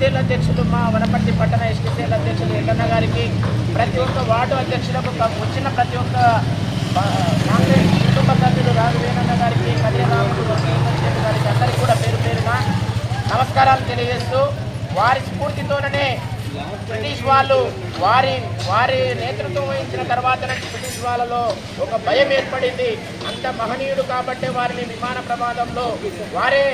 అధ్యక్షులు మా వనపర్తి పట్టణ ఎస్టీసీల అధ్యక్షులు ఎల్లన్న గారికి ప్రతి ఒక్క వార్డు అధ్యక్షులకు వచ్చిన ప్రతి ఒక్క కాంగ్రెస్ కుటుంబ సభ్యులు రాఘవేనన్న గారికి కళ్యాణరాముడు రెడ్డి గారికి అందరికీ కూడా పేరు పేరున నమస్కారాలు తెలియజేస్తూ వారి స్ఫూర్తితోనే బ్రిటిష్ వాళ్ళు వారి వారి నేతృత్వం వహించిన తర్వాత బ్రిటిష్ వాళ్ళలో ఒక భయం ఏర్పడింది. అంత మహనీయుడు కాబట్టి వారిని విమాన ప్రమాదంలో వారే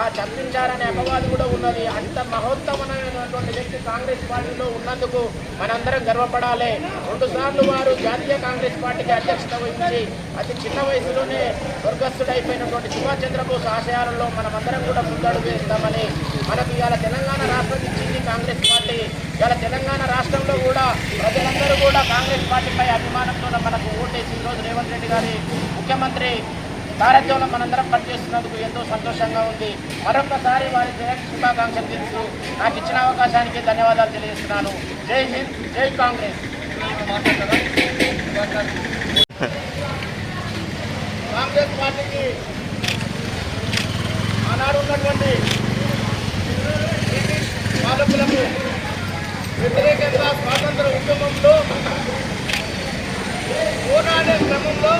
ఆ తప్పించారనే అపవాదు కూడా ఉన్నది. అంత మహోత్తమైనటువంటి వ్యక్తి కాంగ్రెస్ పార్టీలో ఉన్నందుకు మనందరం గర్వపడాలి. రెండు సార్లు వారు జాతీయ కాంగ్రెస్ పార్టీకి అధ్యక్షత వహించి అతి చిన్న వయసులోనే స్వర్గస్థుడైపోయినటువంటి సుభాష్ చంద్రబోస్ ఆశయాలలో మనమందరం కూడా ముందడుగు వేస్తామని మనకు ఇవాళ తెలంగాణ రాష్ట్రం ఇచ్చింది కాంగ్రెస్ పార్టీ. ఇవాళ తెలంగాణ రాష్ట్రంలో కూడా ప్రజలందరూ కూడా కాంగ్రెస్ పార్టీపై అభిమానంతో మనకు ఓటేసి ఈరోజు రేవంత్ రెడ్డి గారి ముఖ్యమంత్రి సారథ్యంలో మనందరం పనిచేస్తున్నందుకు ఎంతో సంతోషంగా ఉంది. మరొకసారి వారి శుభాకాంక్షలు తెలుసు నాకు ఇచ్చిన అవకాశానికి ధన్యవాదాలు తెలియజేస్తున్నాను. జై హింద్ జై కాంగ్రెస్. కాంగ్రెస్ పార్టీకి ఆనాడు ఉన్నటువంటి బ్రిటిష్ పాలకులకు వ్యతిరేకంగా స్వాతంత్ర ఉద్యమంలో పోరాడే క్రమంలో